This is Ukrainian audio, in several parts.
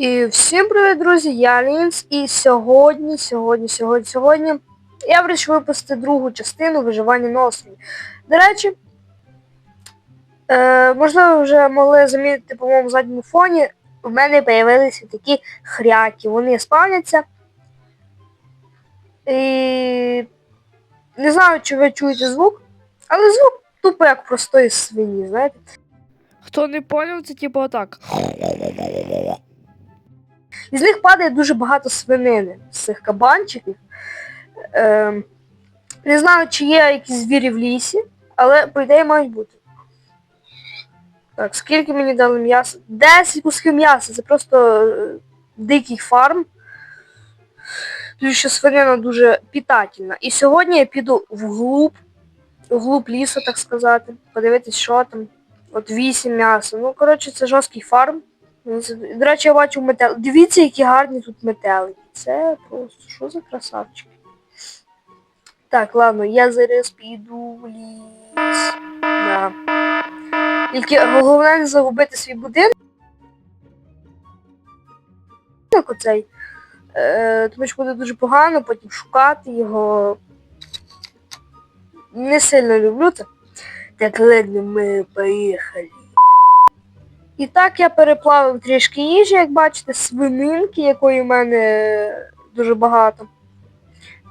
І всім привіт, друзі! Я Лінс, і сьогодні, сьогодні, сьогодні, сьогодні я вирішив випустити другу частину виживання на острові. До речі, е, можливо, ви вже могли замітити по моєму задньому фоні, в мене з'явилися такі хряки. Вони спавняться. І не знаю, чи ви чуєте звук, але звук тупо як простої свині, знаєте? Хто не поняв, це типу отак. Із них падає дуже багато свинини з цих кабанчиків. Ем, не знаю, чи є якісь звірі в лісі, але по ідеї мають бути. Так, скільки мені дали м'яса? 10 кусків м'яса. Це просто е, дикий фарм. Тому що свинина дуже питательна. І сьогодні я піду вглуб, вглуб лісу, так сказати, подивитись, що там. От 8 м'яса. Ну, коротше, це жорсткий фарм. До речі, я бачу метел. Дивіться, які гарні тут метелики. Це просто що за красавчики. Так, ладно, я зараз піду в ліс. Да. Тільки головне не загубити свій будинок. Оцей. Е, тому що буде дуже погано, потім шукати його. Не сильно люблю це. Так, ладно, ми поїхали. І так я переплавив трішки їжі, як бачите, свининки, якої в мене дуже багато.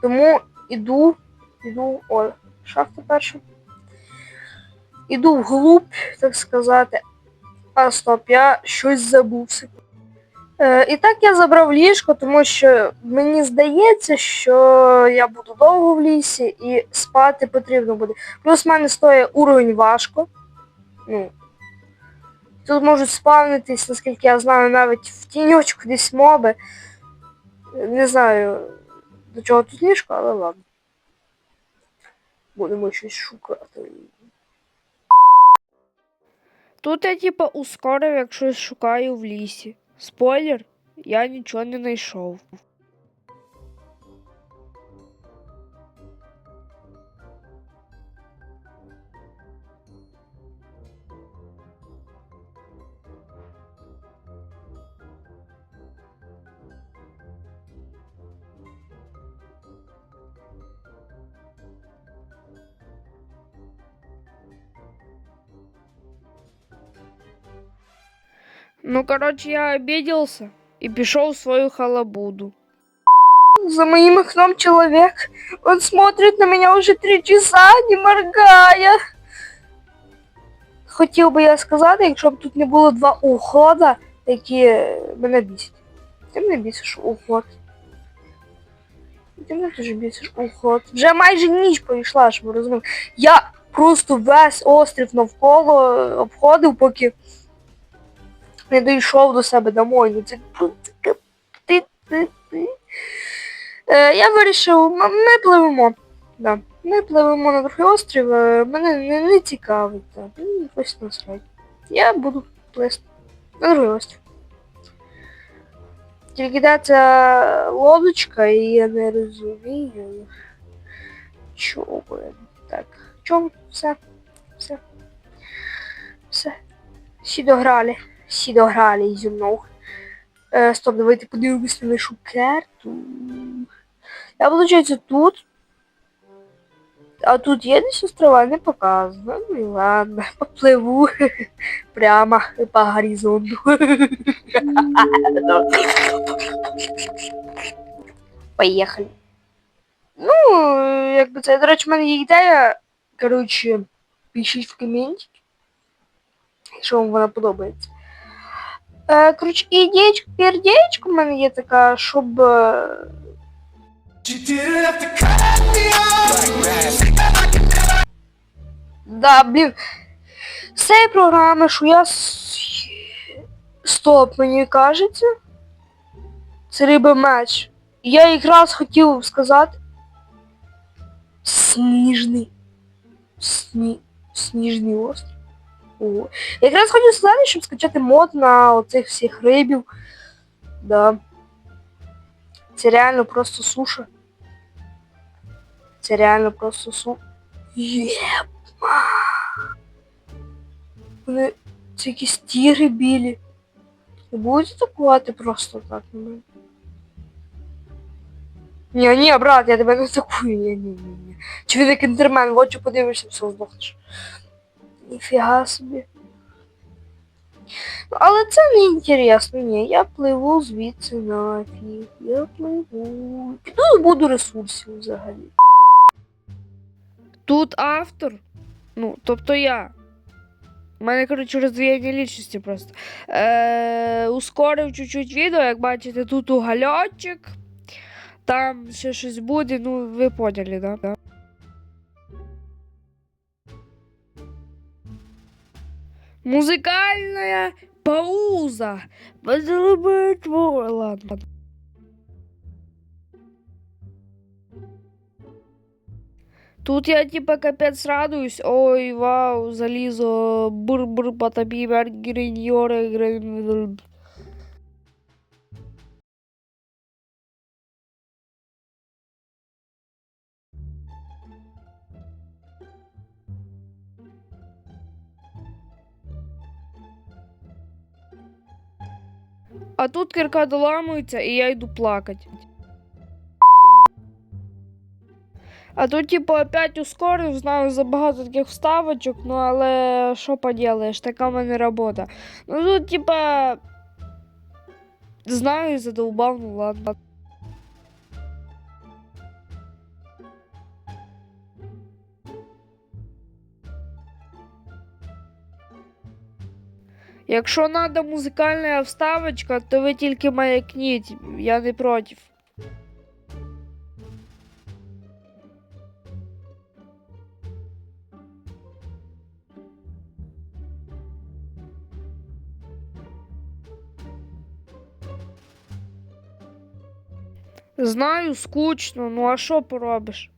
Тому іду, іду, о, шахта перша. Іду вглуб, так сказати. А стоп, я щось забувся. Е, і так я забрав ліжко, тому що мені здається, що я буду довго в лісі і спати потрібно буде. Плюс в мене стоїть уровень важко. Ну, Тут можуть спавнитись, наскільки я знаю, навіть в тіньочку десь моби. Не знаю, до чого тут ліжко, але ладно. Будемо щось шукати. Тут я типу ускорив, як щось шукаю в лісі. Спойлер, я нічого не знайшов. Ну, короче, я обиделся и пішов в свою халабуду. За моим окном человек. Он смотрит на меня уже три часа, не моргая. Хотів би я сказати, якщо б тут не було два ухода, які мене бісять. Ти мене бісиш уход. Ти мене дуже бісиш уход. Вже майже ніч пройшла, щоб ви розуміли. Я просто весь острів навколо обходив, поки Не дійшов до себе домой. Ну це ти. Е, я вирішив, ми пливемо. Да. Ми пливемо на другий острів, е, мене не, не цікавить. Да. Ось насрать. Я буду плисти на другий острів. Тільки де ця лодочка, і я не розумію. Чого? Так. Чому? Все. Все. Все. Всі дограли. Всі дограли зі мною. Е, стоп, давайте подивимось на нашу карту. Я, виходить, тут. А тут є десь острова, не показано. Ну і ладно, попливу прямо по горизонту. Поїхали. Ну, якби це, до речі, в мене є ідея. Коротше, пишіть в коменті, якщо вам вона подобається. Е, коротше, пердеєчка в мене є така, щоб. е. Да, блін. З цієї програми, що я с- стоп, мені кажеться. Це риба меч. Я якраз хотів сказати. Сніжний. Сні... Сніжний острів. Я якраз хотів сказати, щоб скачати мод на оцих всіх рибів. Да. Це реально просто суша. Це реально просто су. Єма. Вони це якісь тігри білі. Не будуть атакувати просто так на мене. Ні, ні, брат, я тебе не атакую. Ні, ні, ні, ні. Чи він як інтермен, в очі подивишся, все здохнеш. Ніфіга собі. Але це не інтересно, ні. Я пливу звідси нафіг. Я пливу. Піду буду ресурсів взагалі. Тут автор, ну, тобто я. У мене, коротше, роздвоєння лічності просто. Е, ускорив чуть-чуть відео, як бачите, тут угольочок. Там ще щось буде, ну ви поняли, да? Да? Музикальна пауза. Позробить Ладно. Тут я типа капец радуюсь. Ой, вау, залізо. Бур-бур потопі гриньори. грин- А тут кирка доламується, і я йду плакати. А тут, типу, опять ускорив, знаю, забагато таких вставочок, ну але що поділаєш, така в мене робота. Ну тут, типа. Знаю, задовбав, ну ладно. Якщо треба музикальна вставочка, то ви тільки маякніть, я не проти. Знаю, скучно, ну а що поробиш?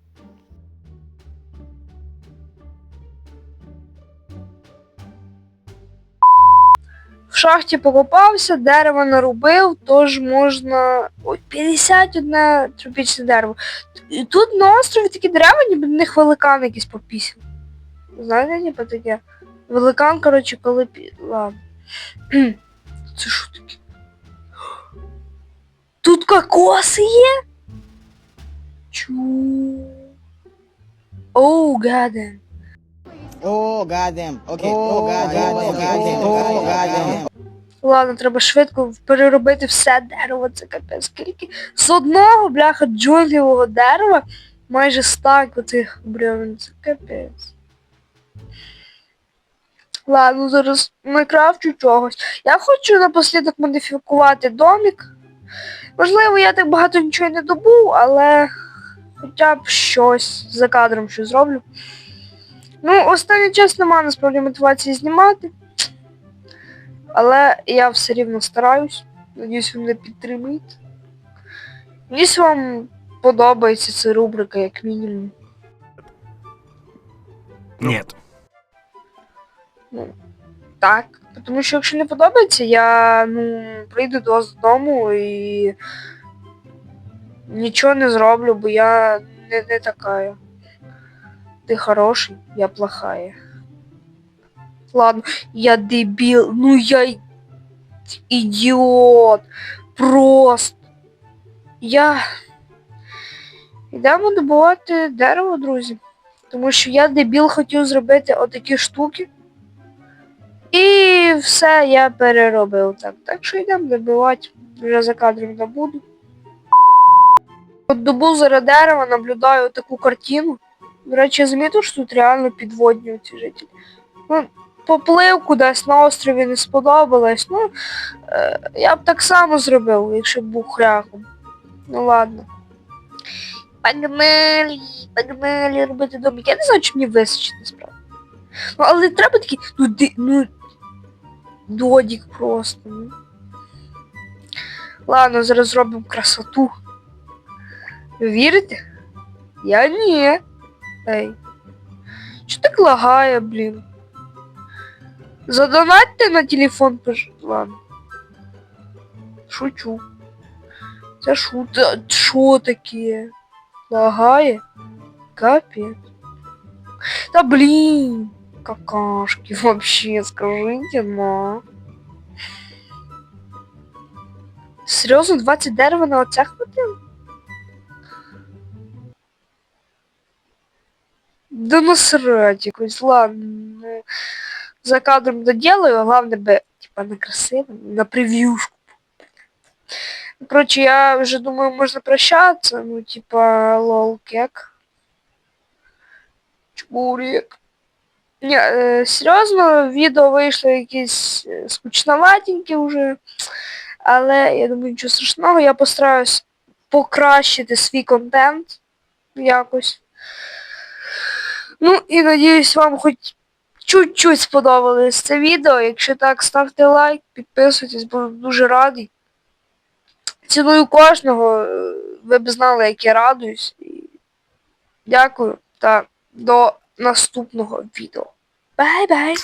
Шахті покопався, дерево нарубив, тож можна. Ой, 51 тропічне дерево. І тут на острові такі дерева, ніби на них великан якийсь попісів. Знаєте, ніби таке? Великан, коротше, коли пі. Ладно. Це що таке? Тут кокоси є? Чу. Оу, гаден. Oh, goddamn. Okay. Oh, goddamn. Oh, goddamn. Oh, goddamn. Ладно, треба швидко переробити все дерево, це капець. Скільки з одного бляха джунглівого дерева майже стак оцих бревен. Це капець. Ладно, зараз накрафчу чогось. Я хочу напослідок модифікувати домик. Можливо, я так багато нічого не добув, але хоча б щось за кадром щось зроблю. Ну, останній час нема насправді мотивації знімати. Але я все рівно стараюсь. Надіюсь, ви мене підтримуєте. Надіюсь, вам подобається ця рубрика, як мінімум. Нет. Так. Тому що якщо не подобається, я ну, прийду до вас додому і нічого не зроблю, бо я не, не така. Ти хороший, я плохая. Ладно, я дебіл, ну я ідіот. Просто. Я. Йдемо добувати дерево, друзі. Тому що я дебіл хотів зробити отакі штуки. І все я переробив так. Так що йдемо добивати. Вже за кадром добуду. От добув зараз дерева, наблюдаю таку картину. До речі, я замітив, що тут реально підводні ці жителі. Ну, поплив кудись на острові не сподобалось. Ну, е, я б так само зробив, якщо б був хряком. Ну ладно. Погнали, погнали робити домик. Я не знаю, чи мені вистачить насправді. Ну, але треба такий, ну, ди, ну, додік просто. Ну. Ладно, зараз зробимо красоту. Ви вірите? Я ні. Ей. Що так лагає, блін? Задонатьте на телефон. Ладно. Шучу. Це шу... Та що таке? Лагає? Капець. Да блин, какашки вообще, скажите, на. Серйозно, 20 дерева на оце хватило? Да насрать якось, ладно. За кадром доделаю, главное би, типа, на красиво, на превьюшку. Короче, я вже думаю, можна прощатися. Ну, типа, лол, кек. Чмурик. Ні, е, серйозно, відео вийшло якісь е, скучноватенькі вже. Але я думаю, нічого страшного, я постараюсь покращити свій контент якось. Ну і надіюсь, вам хоч чуть-чуть сподобалось це відео. Якщо так, ставте лайк, підписуйтесь, буду дуже радий. Ціную кожного. е, Ви б знали, як я радуюсь. Дякую та до наступного відео. Бай-бай!